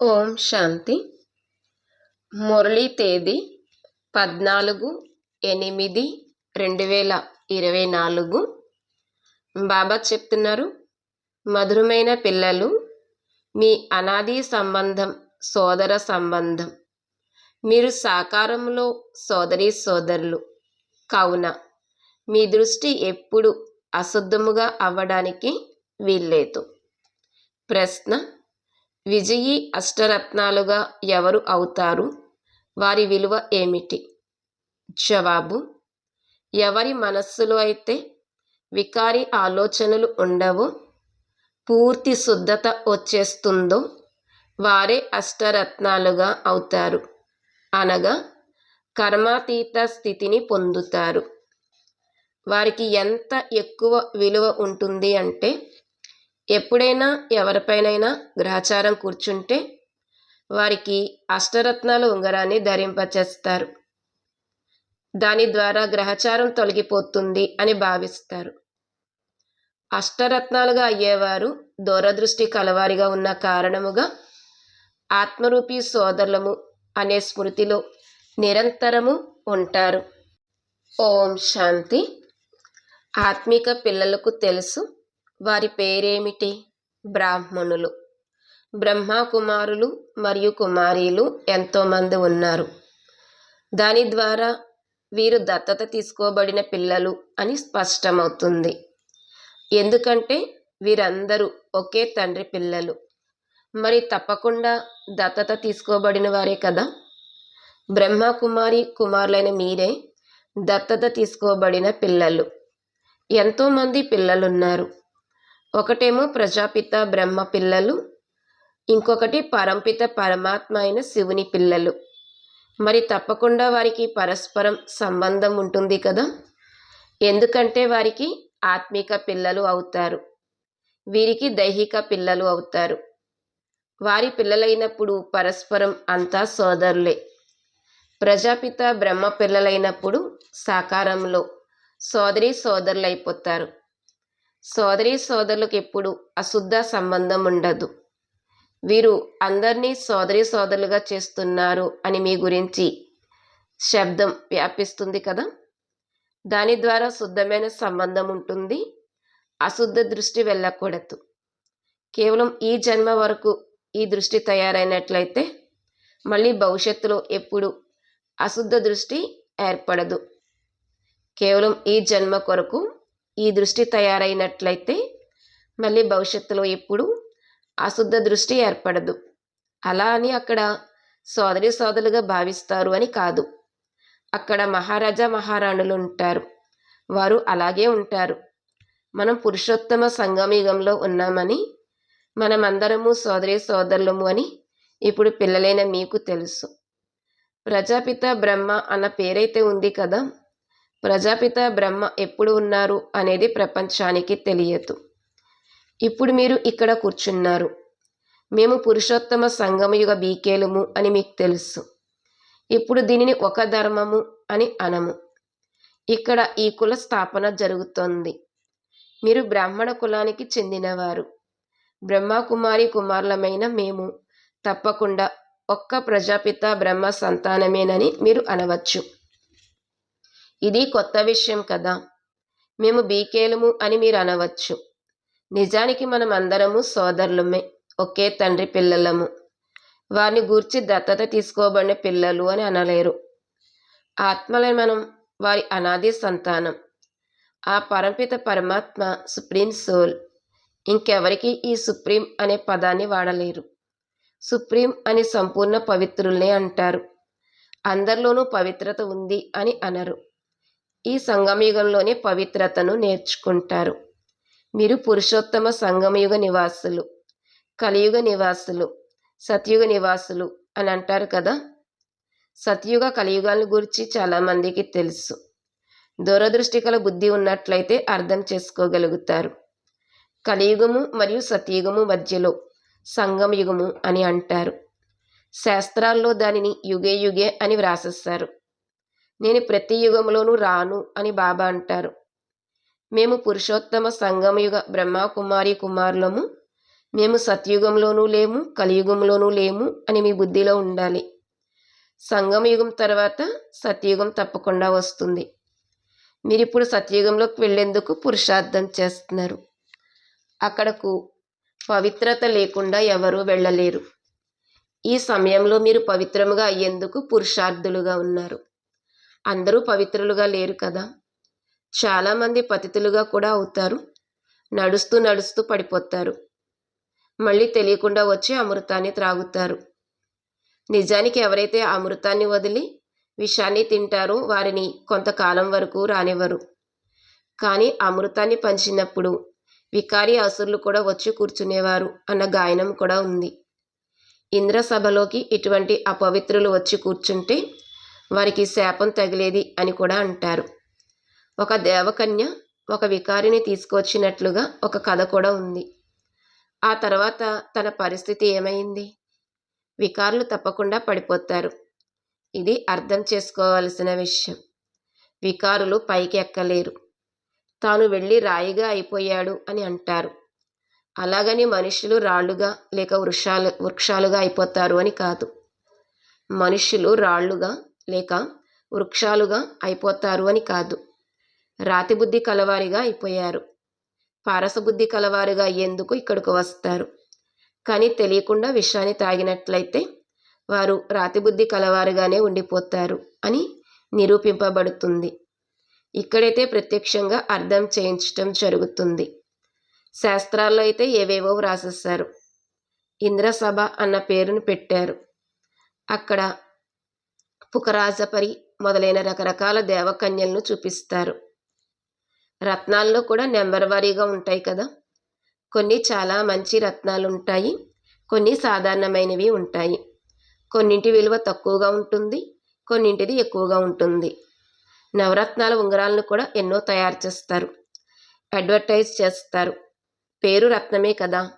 ఓం శాంతి. మురళీ తేదీ పద్నాలుగు ఎనిమిది రెండు వేల ఇరవై నాలుగు. బాబా చెప్తున్నారు మధురమైన పిల్లలు మీ అనాది సంబంధం సోదర సంబంధం. మీరు సాకారంలో సోదరి సోదరులు. కావున మీ దృష్టి ఎప్పుడు అశుద్ధముగా అవ్వడానికి వీల్లేదు. ప్రశ్న విజయీ అష్టరత్నాలుగా ఎవరు అవుతారు? వారి విలువ ఏమిటి? జవాబు ఎవరి మనస్సులో అయితే వికారి ఆలోచనలు ఉండవో పూర్తి శుద్ధత వచ్చేస్తుందో వారే అష్టరత్నాలుగా అవుతారు. అనగా కర్మాతీత స్థితిని పొందుతారు. వారికి ఎంత ఎక్కువ విలువ ఉంటుంది అంటే ఎప్పుడైనా ఎవరిపైనైనా గ్రహచారం కూర్చుంటే వారికి అష్టరత్నాల ఉంగరాన్ని ధరింపచేస్తారు. దాని ద్వారా గ్రహచారం తొలగిపోతుంది అని భావిస్తారు. అష్టరత్నాలుగా అయ్యేవారు దూరదృష్టి కలవారిగా ఉన్న కారణముగా ఆత్మరూపీ సోదరులము అనే స్మృతిలో నిరంతరము ఉంటారు. ఓం శాంతి. ఆత్మిక పిల్లలకు తెలుసు వారి పేరేమిటి? బ్రాహ్మణులు. బ్రహ్మ కుమారులు మరియు కుమారీలు ఎంతోమంది ఉన్నారు. దాని ద్వారా వీరు దత్తత తీసుకోబడిన పిల్లలు అని స్పష్టమవుతుంది. ఎందుకంటే వీరందరూ ఒకే తండ్రి పిల్లలు. మరి తప్పకుండా దత్తత తీసుకోబడిన వారే కదా? బ్రహ్మ కుమారి కుమారులైన మీరే దత్తత తీసుకోబడిన పిల్లలు. ఎంతోమంది పిల్లలున్నారు. ఒకటేమో ప్రజాపిత బ్రహ్మ పిల్లలు ఇంకొకటి పరంపిత పరమాత్మ అయిన శివుని పిల్లలు. మరి తప్పకుండా వారికి పరస్పరం సంబంధం ఉంటుంది కదా? ఎందుకంటే వారికి ఆత్మిక పిల్లలు అవుతారు. వీరికి దైహిక పిల్లలు అవుతారు. వారి పిల్లలైనప్పుడు పరస్పరం అంతా సోదరులే. ప్రజాపిత బ్రహ్మ పిల్లలైనప్పుడు సాకారంలో సోదరి సోదరులైపోతారు. సోదరి సోదరులకు ఎప్పుడు అశుద్ధ సంబంధం ఉండదు. వీరు అందరినీ సోదరి సోదరులుగా చేస్తున్నారు అని మీ గురించి శబ్దం వ్యాపిస్తుంది కదా? దాని ద్వారా శుద్ధమైన సంబంధం ఉంటుంది. అశుద్ధ దృష్టి వెళ్ళకూడదు. కేవలం ఈ జన్మ వరకు ఈ దృష్టి తయారైనట్లయితే మళ్ళీ భవిష్యత్తులో ఎప్పుడు అశుద్ధ దృష్టి ఏర్పడదు. కేవలం ఈ జన్మ కొరకు ఈ దృష్టి తయారైనట్లయితే మళ్ళీ భవిష్యత్తులో ఎప్పుడు అశుద్ధ దృష్టి ఏర్పడదు. అలా అని అక్కడ సోదరి సోదరులుగా భావిస్తారు అని కాదు. అక్కడ మహారాజా మహారాణులు ఉంటారు. వారు అలాగే ఉంటారు. మనం పురుషోత్తమ సంగమయుగంలో ఉన్నామని మనమందరము సోదరి సోదరులము అని ఇప్పుడు పిల్లలైన మీకు తెలుసు. ప్రజాపిత బ్రహ్మ అన్న పేరైతే ఉంది కదా. ప్రజాపిత బ్రహ్మ ఎప్పుడు ఉన్నారు అనేది ప్రపంచానికి తెలియదు. ఇప్పుడు మీరు ఇక్కడ కూర్చున్నారు. మేము పురుషోత్తమ సంగమయుగ బీకేలుము అని మీకు తెలుసు. ఇప్పుడు దీనిని ఒక ధర్మము అని అనము. ఇక్కడ ఈ కుల స్థాపన జరుగుతోంది. మీరు బ్రాహ్మణ కులానికి చెందినవారు. బ్రహ్మకుమారి కుమారులమైన మేము తప్పకుండా ఒక్క ప్రజాపిత బ్రహ్మ సంతానమేనని మీరు అనవచ్చు. ఇది కొత్త విషయం కదా. మేము బీకేలము అని మీరు అనవచ్చు. నిజానికి మనం అందరము సోదరులమే ఒకే తండ్రి పిల్లలము. వారిని గూర్చి దత్తత తీసుకోబడిన పిల్లలు అని అనలేరు. ఆత్మలే మనం వారి అనాది సంతానం. ఆ పరంపిత పరమాత్మ సుప్రీం సోల్ ఇంకెవరికి ఈ సుప్రీం అనే పదాన్ని వాడలేరు. సుప్రీం అని సంపూర్ణ పవిత్రుల్నే అంటారు. అందరిలోనూ పవిత్రత ఉంది అని అనరు. ఈ సంగమయుగంలోనే పవిత్రతను నేర్చుకుంటారు. మీరు పురుషోత్తమ సంగమయుగ నివాసులు కలియుగ నివాసులు సత్యుగ నివాసులు అని అంటారు కదా? సత్యుగ కలియుగాల గురించి చాలామందికి తెలుసు. దూరదృష్టికల బుద్ధి ఉన్నట్లయితే అర్థం చేసుకోగలుగుతారు. కలియుగము మరియు సత్యుగము మధ్యలో సంగమయుగము అని అంటారు. శాస్త్రాల్లో దానిని యుగే యుగే అని వ్రాసేస్తారు. నేను ప్రతి యుగంలోనూ రాను అని బాబా అంటారు. మేము పురుషోత్తమ సంగమయుగ బ్రహ్మ కుమారి కుమారులము. మేము సత్యుగంలోనూ లేము కలియుగంలోనూ లేము అని మీ బుద్ధిలో ఉండాలి. సంగమయుగం తర్వాత సత్యుగం తప్పకుండా వస్తుంది. మీరు ఇప్పుడు సత్యుగంలోకి వెళ్ళేందుకు పురుషార్థం చేస్తున్నారు. అక్కడకు పవిత్రత లేకుండా ఎవరూ వెళ్ళలేరు. ఈ సమయంలో మీరు పవిత్రముగా అయ్యేందుకు పురుషార్థులుగా ఉన్నారు. అందరూ పవిత్రులుగా లేరు కదా. చాలామంది పతితులుగా కూడా అవుతారు. నడుస్తూ నడుస్తూ పడిపోతారు. మళ్ళీ తెలియకుండా వచ్చి అమృతాన్ని త్రాగుతారు. నిజానికి ఎవరైతే అమృతాన్ని వదిలి విషాన్ని తింటారో వారిని కొంతకాలం వరకు రానివ్వరు. కానీ అమృతాన్ని పంచినప్పుడు వికారి అసురులు కూడా వచ్చి కూర్చునేవారు అన్న గాయనం కూడా ఉంది. ఇంద్రసభలోకి ఇటువంటి అపవిత్రులు వచ్చి కూర్చుంటే వారికి శాపం తగిలేది అని కూడా అంటారు. ఒక దేవకన్య ఒక వికారిని తీసుకొచ్చినట్లుగా ఒక కథ కూడా ఉంది. ఆ తర్వాత తన పరిస్థితి ఏమైంది? వికారులు తప్పకుండా పడిపోతారు. ఇది అర్థం చేసుకోవలసిన విషయం. వికారులు పైకి ఎక్కలేరు. తాను వెళ్ళి రాయిగా అయిపోయాడు అని అంటారు. అలాగని మనుషులు రాళ్ళుగా లేక వృక్షాలు వృక్షాలుగా అయిపోతారు అని కాదు. మనుషులు రాళ్ళుగా లేక వృక్షాలుగా అయిపోతారు అని కాదు. రాతి బుద్ధి కలవారిగా అయిపోయారు. పారసబుద్ధి కలవారుగా అయ్యేందుకు ఇక్కడికి వస్తారు. కానీ తెలియకుండా విషయాన్ని తాగినట్లయితే వారు రాతిబుద్ధి కలవారుగానే ఉండిపోతారు అని నిరూపింపబడుతుంది. ఇక్కడైతే ప్రత్యక్షంగా అర్థం చేయించటం జరుగుతుంది. శాస్త్రాల్లో అయితే ఏవేవో వ్రాసేస్తారు ఇంద్రసభ అన్న పేరును పెట్టారు. అక్కడ పుకరాజపరి మొదలైన రకరకాల దేవకన్యలను చూపిస్తారు. రత్నాల్లో కూడా నెంబర్ వారీగా ఉంటాయి కదా. కొన్ని చాలా మంచి రత్నాలు ఉంటాయి కొన్ని సాధారణమైనవి ఉంటాయి. కొన్నింటి విలువ తక్కువగా ఉంటుంది కొన్నింటిది ఎక్కువగా ఉంటుంది. నవరత్నాల ఉంగరాలను కూడా ఎన్నో తయారు చేస్తారు అడ్వర్టైజ్ చేస్తారు. పేరు రత్నమే కదా.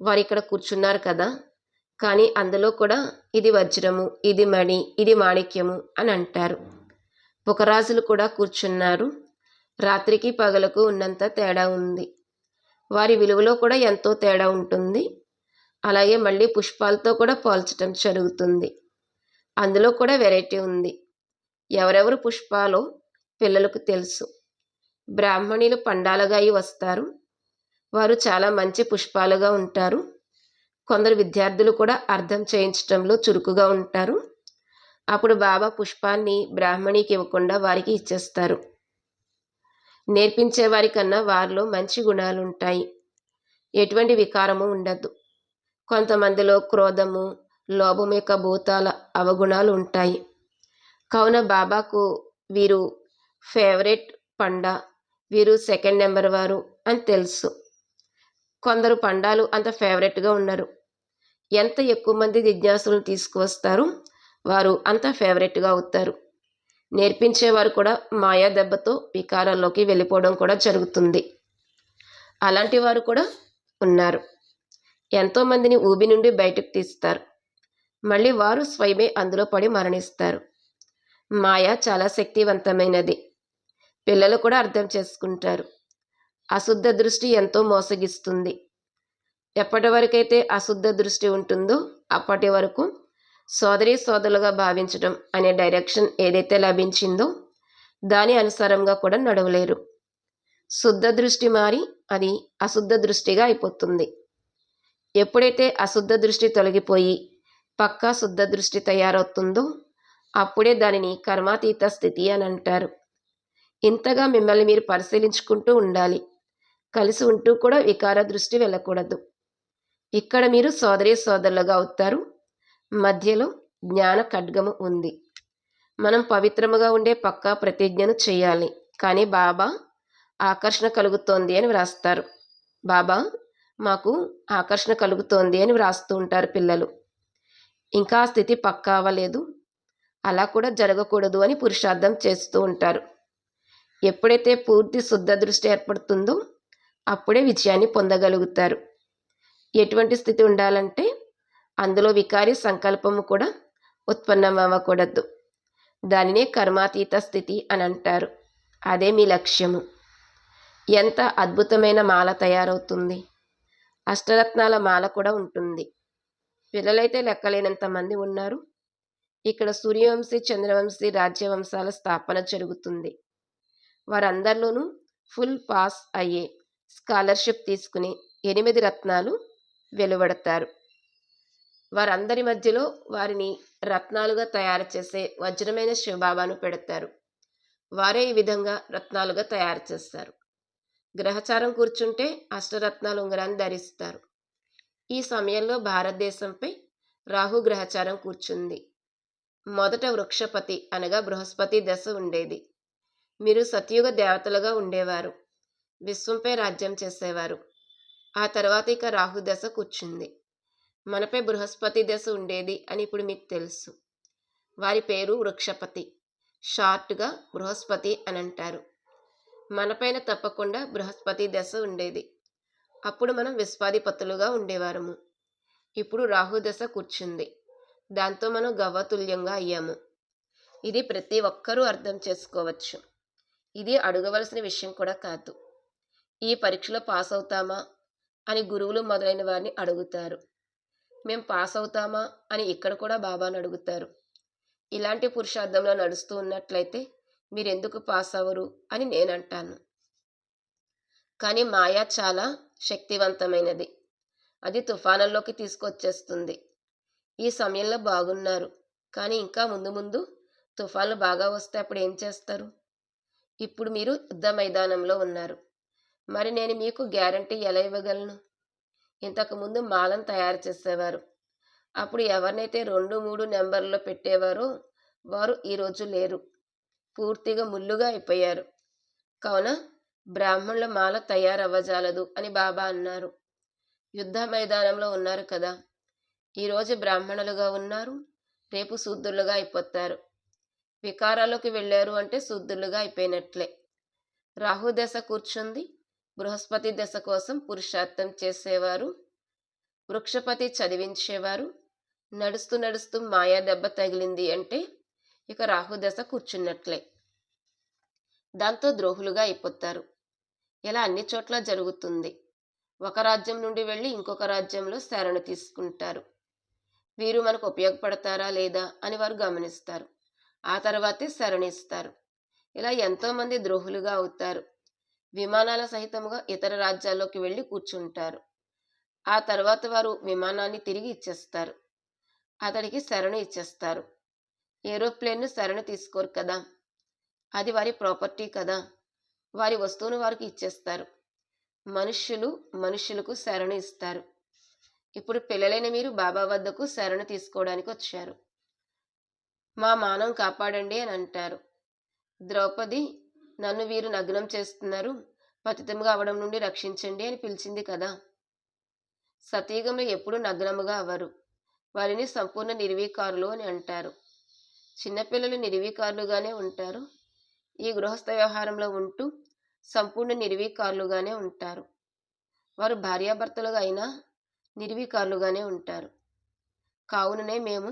వారు ఇక్కడ కూర్చున్నారు కదా. కానీ అందులో కూడా ఇది వజ్రము ఇది మణి ఇది మాణిక్యము అని అంటారు. పుకరాజులు కూడా కూర్చున్నారు. రాత్రికి పగలకు ఉన్నంత తేడా ఉంది. వారి విలువలో కూడా ఎంతో తేడా ఉంటుంది. అలాగే మళ్ళీ పుష్పాలతో కూడా పోల్చటం జరుగుతుంది. అందులో కూడా వెరైటీ ఉంది. ఎవరెవరు పుష్పాలో పిల్లలకు తెలుసు. బ్రాహ్మణులు పండాలుగా అయి వస్తారు. వారు చాలా మంచి పుష్పాలుగా ఉంటారు. కొందరు విద్యార్థులు కూడా అర్థం చేయించడంలో చురుకుగా ఉంటారు. అప్పుడు బాబా పుష్పాన్ని బ్రాహ్మణికి ఇవ్వకుండా వారికి ఇచ్చేస్తారు. నేర్పించే వారికన్నా వారిలో మంచి గుణాలు ఉంటాయి ఎటువంటి వికారము ఉండదు. కొంతమందిలో క్రోధము లోభం యొక్క భూతాల అవగుణాలు ఉంటాయి కావున బాబాకు వీరు ఫేవరెట్ పండ వీరు సెకండ్ నెంబర్ వారు అని తెలుసు. కొందరు పండాలు అంత ఫేవరెట్గా ఉన్నారు ఎంత ఎక్కువ మంది జిజ్ఞాసులను తీసుకువస్తారో వారు అంత ఫేవరెట్గా అవుతారు. నేర్పించేవారు కూడా మాయా దెబ్బతో వికారాల్లోకి వెళ్ళిపోవడం కూడా జరుగుతుంది. అలాంటి వారు కూడా ఉన్నారు. ఎంతోమందిని ఊబి నుండి బయటకు తీస్తారు. మళ్ళీ వారు స్వయమే అందులో పడి మరణిస్తారు. మాయ చాలా శక్తివంతమైనది. పిల్లలు కూడా అర్థం చేసుకుంటారు. అశుద్ధ దృష్టి ఎంతో మోసగిస్తుంది. ఎప్పటి వరకైతే అశుద్ధ దృష్టి ఉంటుందో అప్పటి వరకు సోదరి సోదరులుగా భావించడం అనే డైరెక్షన్ ఏదైతే లభించిందో దాని అనుసారంగా కూడా నడవలేరు. శుద్ధ దృష్టి మారి అది అశుద్ధ దృష్టిగా అయిపోతుంది. ఎప్పుడైతే అశుద్ధ దృష్టి తొలగిపోయి పక్కా శుద్ధ దృష్టి తయారవుతుందో అప్పుడే దానిని కర్మాతీత స్థితి అని అంటారు. ఇంతగా మిమ్మల్ని మీరు పరిశీలించుకుంటూ ఉండాలి. కలిసి ఉంటూ కూడా వికార దృష్టి వెళ్ళకూడదు. ఇక్కడ మీరు సోదరి సోదరులుగా అవుతారు. మధ్యలో జ్ఞాన ఖడ్గము ఉంది. మనం పవిత్రముగా ఉండే పక్కా ప్రతిజ్ఞను చేయాలి. కానీ బాబా ఆకర్షణ కలుగుతోంది అని వ్రాస్తారు. బాబా మాకు ఆకర్షణ కలుగుతోంది అని వ్రాస్తూ ఉంటారు పిల్లలు. ఇంకా స్థితి పక్కా అవ్వలేదు. అలా కూడా జరగకూడదు అని పురుషార్థం చేస్తూ ఉంటారు. ఎప్పుడైతే పూర్తి శుద్ధ దృష్టి ఏర్పడుతుందో అప్పుడే విజయాన్ని పొందగలుగుతారు. ఎటువంటి స్థితి ఉండాలంటే అందులో వికారి సంకల్పము కూడా ఉత్పన్నం అవ్వకూడదు దానినే కర్మాతీత స్థితి అని అంటారు. అదే మీ లక్ష్యము. ఎంత అద్భుతమైన మాల తయారవుతుంది. అష్టరత్నాల మాల కూడా ఉంటుంది. పిల్లలైతే లెక్కలేనంత మంది ఉన్నారు. ఇక్కడ సూర్యవంశీ చంద్రవంశీ రాజ్యవంశాల స్థాపన జరుగుతుంది. వారందరిలోనూ ఫుల్ పాస్ అయ్యే స్కాలర్షిప్ తీసుకుని ఎనిమిది రత్నాలు వెలువడతారు. వారందరి మధ్యలో వారిని రత్నాలుగా తయారు చేసే వజ్రమైన శివబాబాను పెడతారు. వారే ఈ విధంగా రత్నాలుగా తయారు చేస్తారు. గ్రహచారం కూర్చుంటే అష్టరత్నాలు ఉంగరాన్ని ధరిస్తారు. ఈ సమయంలో భారతదేశంపై రాహు గ్రహచారం కూర్చుంది. మొదట వృక్షపతి అనగా బృహస్పతి దశ ఉండేది. మీరు సత్యుగ దేవతలుగా ఉండేవారు. విశ్వంపై రాజ్యం చేసేవారు. ఆ తర్వాత ఇక రాహు దశ కూర్చుంది. మనపై బృహస్పతి దశ ఉండేది అని ఇప్పుడు మీకు తెలుసు. వారి పేరు వృక్షపతి. షార్ట్గా బృహస్పతి అని అంటారు. మనపైన తప్పకుండా బృహస్పతి దశ ఉండేది. అప్పుడు మనం విశ్వాధిపతులుగా ఉండేవారము. ఇప్పుడు రాహు దశ కూర్చుంది. దాంతో మనం గవ్వతుల్యంగా అయ్యాము. ఇది ప్రతి ఒక్కరూ అర్థం చేసుకోవచ్చు. ఇది అడగవలసిన విషయం కూడా కాదు. ఈ పరీక్షలో పాస్ అవుతామా అని గురువులు మొదలైన వారిని అడుగుతారు. మేము పాస్ అవుతామా అని ఇక్కడ కూడా బాబాను అడుగుతారు. ఇలాంటి పురుషార్థంలో నడుస్తూ ఉన్నట్లయితే మీరెందుకు పాస్ అవ్వరు అని నేను అంటాను కానీ మాయా చాలా శక్తివంతమైనది. అది తుఫానుల్లోకి తీసుకొచ్చేస్తుంది. ఈ సమయంలో బాగున్నారు. కానీ ఇంకా ముందు ముందు తుఫాన్లు బాగా వస్తే అప్పుడు ఏం చేస్తారు? ఇప్పుడు మీరు యుద్ధ మైదానంలో ఉన్నారు. మరి నేను మీకు గ్యారంటీ ఎలా ఇవ్వగలను? ఇంతకుముందు మాలను తయారు చేసేవారు. అప్పుడు ఎవరినైతే రెండు మూడు నెంబర్లో పెట్టేవారో వారు ఈరోజు లేరు. పూర్తిగా ముల్లుగా అయిపోయారు. కావున బ్రాహ్మణుల మాల తయారవ్వజాలదు అని బాబా అన్నారు. యుద్ధ మైదానంలో ఉన్నారు కదా. ఈరోజు బ్రాహ్మణులుగా ఉన్నారు. రేపు శూద్రులుగా అయిపోతారు. వికారాలకు వెళ్ళారు అంటే శూద్రులుగా అయిపోయినట్లే. రాహు దశ కూర్చుంది. బృహస్పతి దశ కోసం పురుషార్థం చేసేవారు. వృక్షపతి చదివించేవారు. నడుస్తూ నడుస్తూ మాయా దెబ్బ తగిలింది అంటే ఇక రాహు దశ కూర్చున్నట్లే. దాంతో ద్రోహులుగా అయిపోతారు. ఇలా అన్ని చోట్ల జరుగుతుంది. ఒక రాజ్యం నుండి వెళ్ళి ఇంకొక రాజ్యంలో శరణ తీసుకుంటారు. వీరు మనకు ఉపయోగపడతారా లేదా అని వారు గమనిస్తారు. ఆ తర్వాతే శరణిస్తారు. ఇలా ఎంతోమంది ద్రోహులుగా అవుతారు. విమానాల సహితముగా ఇతర రాజ్యాల్లోకి వెళ్ళి కూర్చుంటారు. ఆ తర్వాత వారు విమానాన్ని తిరిగి ఇచ్చేస్తారు. అతడికి శరణు ఇచ్చేస్తారు. ఏరోప్లేన్ను శరణు తీసుకోరు కదా. అది వారి ప్రాపర్టీ కదా. వారి వస్తువును వారికి ఇచ్చేస్తారు. మనుష్యులు మనుష్యులకు శరణు ఇస్తారు. ఇప్పుడు పిల్లలైన మీరు బాబా వద్దకు శరణు తీసుకోవడానికి వచ్చారు. మా మానం కాపాడండి అని అంటారు. ద్రౌపది నన్ను వీరు నగ్నం చేస్తున్నారు. పతితముగా అవడం నుండి రక్షించండి అని పిలిచింది కదా. సతీగంలో ఎప్పుడూ నగ్నముగా అవ్వరు వారిని సంపూర్ణ నిర్వీకారులు అని అంటారు. చిన్నపిల్లలు నిర్వీకారులుగానే ఉంటారు. ఈ గృహస్థ వ్యవహారంలో ఉంటూ సంపూర్ణ నిర్వీకారులుగానే ఉంటారు. వారు భార్యాభర్తలుగా అయినా నిర్వీకారులుగానే ఉంటారు. కావుననే మేము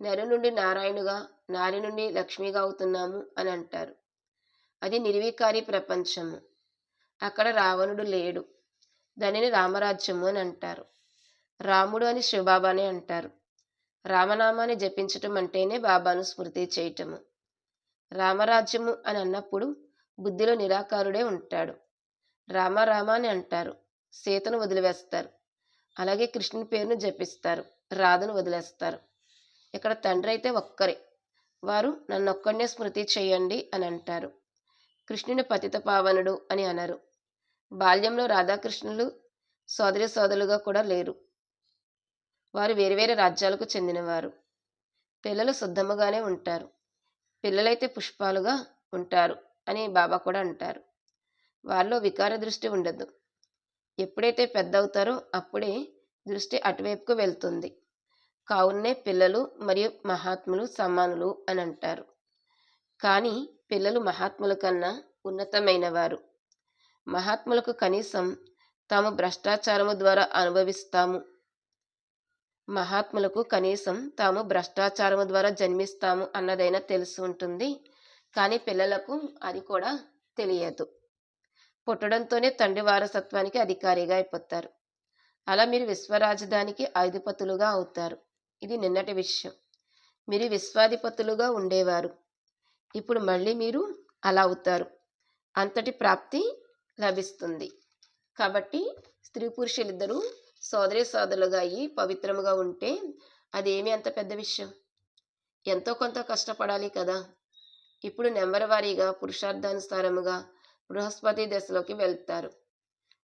నరు నుండి నారాయణుగా నారి నుండి లక్ష్మిగా అవుతున్నాము అని అంటారు. అది నిర్వీకారి ప్రపంచము. అక్కడ రావణుడు లేడు. దానిని రామరాజ్యము అని అంటారు. రాముడు అని శివబాబానే అంటారు. రామనామాన్ని జపించటం అంటేనే బాబాను స్మృతి చేయటము. రామరాజ్యము అని అన్నప్పుడు బుద్ధిలో నిరాకారుడే ఉంటాడు. రామ రామ అని అంటారు. సీతను వదిలివేస్తారు. అలాగే కృష్ణుని పేరును జపిస్తారు. రాధను వదిలేస్తారు. ఇక్కడ తండ్రి అయితే ఒక్కరే. వారు నన్నొక్కడినే స్మృతి చేయండి అని అంటారు. కృష్ణుని పతిత పావనుడు అని అనరు. బాల్యంలో రాధాకృష్ణులు సోదరి సోదరులుగా కూడా లేరు. వారు వేరువేరు రాజ్యాలకు చెందినవారు. పిల్లలు శుద్ధముగానే ఉంటారు. పిల్లలైతే పుష్పాలుగా ఉంటారు అని బాబా కూడా అంటారు. వారిలో వికార దృష్టి ఉండదు. ఎప్పుడైతే పెద్ద అవుతారో అప్పుడే దృష్టి అటువైపుకు వెళ్తుంది. కావున్నే పిల్లలు మరియు మహాత్ములు సమానులు అని అంటారు. కానీ పిల్లలు మహాత్ముల కన్నా ఉన్నతమైనవారు. మహాత్ములకు కనీసం తాము భ్రష్టాచారము ద్వారా అనుభవిస్తాము. మహాత్ములకు కనీసం తాము భ్రష్టాచారము ద్వారా జన్మిస్తాము అన్నదైనా తెలిసి ఉంటుంది. కానీ పిల్లలకు అది కూడా తెలియదు. పుట్టడంతోనే తండ్రి వారసత్వానికి అధికారిగా అయిపోతారు. అలా మీరు విశ్వరాజధానికి అధిపతులుగా అవుతారు. ఇది నిన్నటి విషయం. మీరు విశ్వాధిపతులుగా ఉండేవారు. ఇప్పుడు మళ్ళీ మీరు అలా అవుతారు. అంతటి ప్రాప్తి లభిస్తుంది. కాబట్టి స్త్రీ పురుషులిద్దరూ సోదరి సోదరులుగా అయ్యి పవిత్రముగా ఉంటే అదేమి అంత పెద్ద విషయం. ఎంతో కొంత కష్టపడాలి కదా. ఇప్పుడు నెంబర్ వారీగా పురుషార్థానుసారముగా బృహస్పతి దశలోకి వెళ్తారు.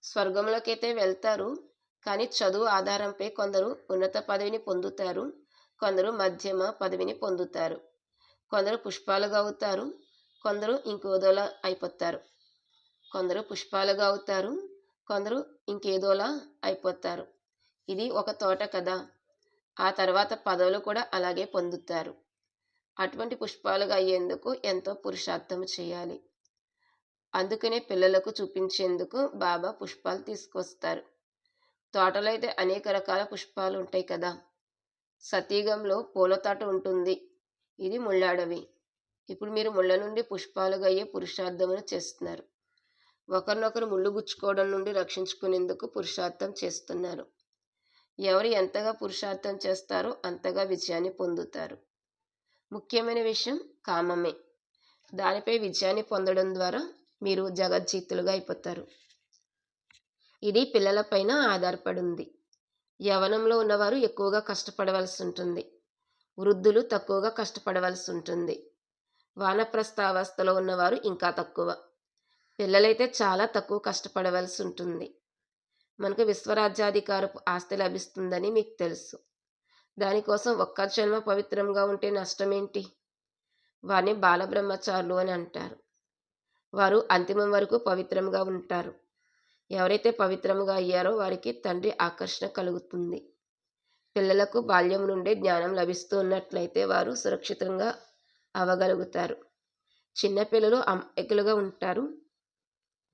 స్వర్గంలోకి అయితే వెళ్తారు. కానీ చదువు ఆధారంపై కొందరు ఉన్నత పదవిని పొందుతారు. కొందరు మధ్యమ పదవిని పొందుతారు. కొందరు పుష్పాలుగా అవుతారు కొందరు ఇంకోదోలా అయిపోతారు. కొందరు పుష్పాలుగా అవుతారు కొందరు ఇంకేదోలా అయిపోతారు. ఇది ఒక తోట కదా ఆ తర్వాత పదవులు కూడా అలాగే పొందుతారు. అటువంటి పుష్పాలుగా అయ్యేందుకు ఎంతో పురుషార్థం చేయాలి. అందుకనే పిల్లలకు చూపించేందుకు బాబా పుష్పాలు తీసుకొస్తారు. తోటలో అయితే అనేక రకాల పుష్పాలు ఉంటాయి కదా. సతీగంలో పూల తోట ఉంటుంది. ఇది ముళ్ళాడవి. ఇప్పుడు మీరు ముళ్ళ నుండి పుష్పాలుగా అయ్యే పురుషార్థమును చేస్తున్నారు. ఒకరినొకరు ముళ్ళు గుచ్చుకోవడం నుండి రక్షించుకునేందుకు పురుషార్థం చేస్తున్నారు. ఎవరు ఎంతగా పురుషార్థం చేస్తారో అంతగా విజయాన్ని పొందుతారు. ముఖ్యమైన విషయం కామమే. దానిపై విజయాన్ని పొందడం ద్వారా మీరు జగజ్జీతులుగా అయిపోతారు. ఇది పిల్లలపైన ఆధారపడి ఉంది యవనంలో ఉన్నవారు ఎక్కువగా కష్టపడవలసి ఉంటుంది వృద్ధులు తక్కువగా కష్టపడవలసి ఉంటుంది. వానప్రస్థావస్థలో ఉన్నవారు ఇంకా తక్కువ. పిల్లలైతే చాలా తక్కువ కష్టపడవలసి ఉంటుంది. మనకు విశ్వరాజ్యాధికారపు ఆస్తి లభిస్తుందని మీకు తెలుసు. దానికోసం ఒక్క జన్మ పవిత్రంగా ఉంటే నష్టమేంటి? వారిని బాలబ్రహ్మచారులు అని అంటారు. వారు అంతిమం వరకు పవిత్రంగా ఉంటారు. ఎవరైతే పవిత్రంగా అయ్యారో వారికి తండ్రి ఆకర్షణ కలుగుతుంది. పిల్లలకు బాల్యం నుండే జ్ఞానం లభిస్తూ ఉన్నట్లయితే వారు సురక్షితంగా అవ్వగలుగుతారు. చిన్నపిల్లలు అమాయకులుగా ఉంటారు.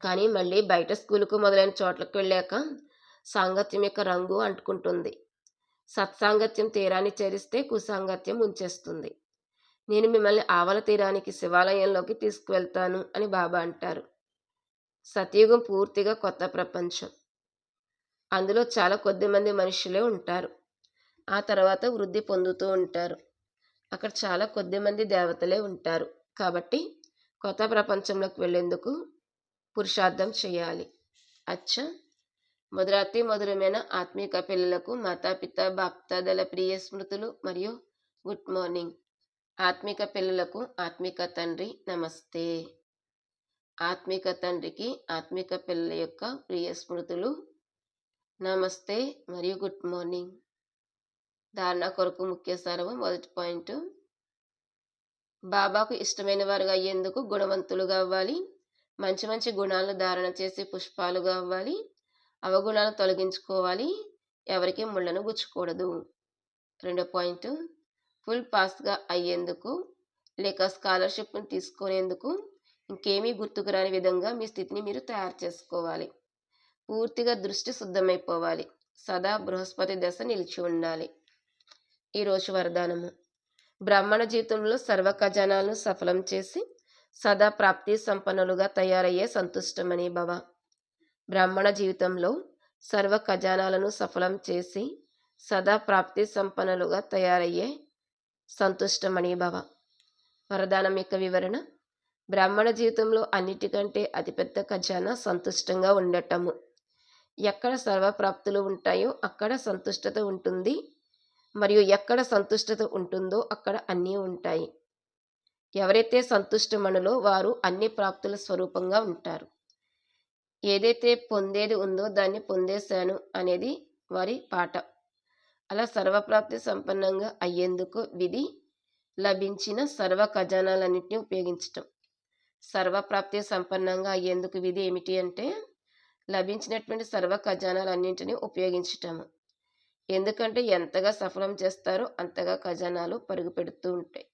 కానీ మళ్ళీ బయట స్కూలుకు మొదలైన చోట్లకు వెళ్ళాక సాంగత్యం యొక్క రంగు అంటుకుంటుంది. సత్సాంగత్యం తీరాన్ని చేరిస్తే కుసాంగత్యం ఉంచేస్తుంది నేను మిమ్మల్ని ఆవల తీరానికి శివాలయంలోకి తీసుకువెళ్తాను అని బాబా అంటారు. సతయుగం పూర్తిగా కొత్త ప్రపంచం. అందులో చాలా కొద్ది మంది మనుషులే ఉంటారు. ఆ తర్వాత వృద్ధి పొందుతూ ఉంటారు. అక్కడ చాలా కొద్ది మంది దేవతలే ఉంటారు. కాబట్టి కొత్త ప్రపంచంలోకి వెళ్ళేందుకు పురుషార్థం చేయాలి. అచ్చా! మధురాతి మధురమైన ఆత్మీక పిల్లలకు మాతాపిత బాప్తాదల ప్రియ స్మృతులు మరియు గుడ్ మార్నింగ్. ఆత్మిక పిల్లలకు ఆత్మిక తండ్రి నమస్తే. ఆత్మిక తండ్రికి ఆత్మిక పిల్లల యొక్క ప్రియ స్మృతులు నమస్తే మరియు గుడ్ మార్నింగ్. ధారణ కొరకు ముఖ్య సారము మొదటి పాయింట్. బాబాకు ఇష్టమైన వారుగా అయ్యేందుకు గుణవంతులుగా అవ్వాలి. మంచి మంచి గుణాలను ధారణ చేసి పుష్పాలుగా అవ్వాలి. అవగుణాలను తొలగించుకోవాలి. ఎవరికి ముళ్ళను గుచ్చకూడదు. రెండో పాయింట్. ఫుల్ పాస్గా అయ్యేందుకు లేక స్కాలర్షిప్ని తీసుకునేందుకు ఇంకేమీ గుర్తుకు రాని విధంగా మీ స్థితిని మీరు తయారు చేసుకోవాలి. పూర్తిగా దృష్టి శుద్ధమైపోవాలి. సదా బృహస్పతి దశ నిలిచి ఉండాలి. ఈరోజు వరదానము. బ్రాహ్మణ జీవితంలో సర్వ ఖజానాలను సఫలం చేసి సదా ప్రాప్తి సంపన్నులుగా తయారయ్యే సంతుష్టమని భవ. బ్రాహ్మణ జీవితంలో సర్వ ఖజానాలను సఫలం చేసి సదా ప్రాప్తి సంపన్నులుగా తయారయ్యే సంతుష్టమని భవ. వరదానం యొక్క వివరణ బ్రాహ్మణ జీవితంలో అన్నిటికంటే అతిపెద్ద ఖజానా సంతుష్టంగా ఉండటము. ఎక్కడ సర్వప్రాప్తులు ఉంటాయో అక్కడ సంతుష్టత ఉంటుంది. మరియు ఎక్కడ సంతుష్టత ఉంటుందో అక్కడ అన్నీ ఉంటాయి. ఎవరైతే సంతుష్టమణులో వారు అన్ని ప్రాప్తుల స్వరూపంగా ఉంటారు. ఏదైతే పొందేది ఉందో దాన్ని పొందేశాను అనేది వారి పాట. అలా సర్వప్రాప్తి సంపన్నంగా అయ్యేందుకు విధి లభించిన సర్వ ఖజానాలన్నింటినీ ఉపయోగించటం. సర్వప్రాప్తి సంపన్నంగా అయ్యేందుకు విధి ఏమిటి అంటే లభించినటువంటి సర్వ ఖజానాలన్నింటినీ ఉపయోగించటము. ఎందుకంటే ఎంతగా సఫలం చేస్తారో అంతగా ఖజానాలు పరుగు పెడుతూ ఉంటాయి.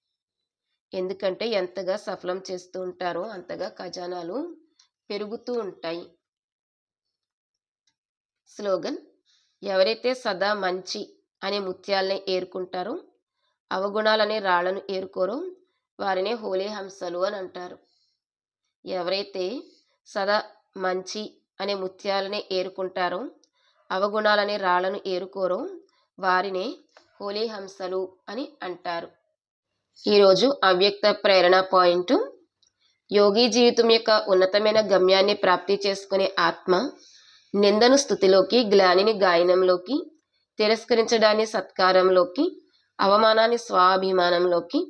ఎందుకంటే ఎంతగా సఫలం చేస్తూ ఉంటారో అంతగా ఖజానాలు పెరుగుతూ ఉంటాయి. స్లోగన్ ఎవరైతే సదా మంచి అనే ముత్యాలని ఏరుకుంటారో అవగుణాలనే రాళ్ళను ఏరుకోరో వారినే హోలీ హంసలు అని అంటారు. ఎవరైతే సదా మంచి అనే ముత్యాలనే ఏరుకుంటారో అవగుణాలనే రాళ్ళను ఏరుకోరో. వారినే హోలీ హంసలు అని అంటారు. ఈరోజు అవ్యక్త ప్రేరణ పాయింట్ యోగి జీవితం యొక్క ఉన్నతమైన గమ్యాన్ని ప్రాప్తి చేసుకునే ఆత్మ నిందను స్థుతిలోకి గ్లానిని గాయనంలోకి తిరస్కరించడాన్ని సత్కారంలోకి అవమానాన్ని స్వాభిమానంలోకి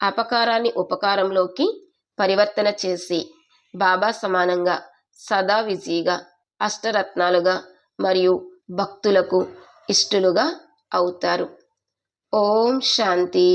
అపకారాన్ని ఉపకారంలోకి పరివర్తన చేసి బాబా సమానంగా సదా విజీగా అష్టరత్నాలుగా మరియు భక్తులకు ఇష్టలుగా అవుతారు. ఓం శాంతి.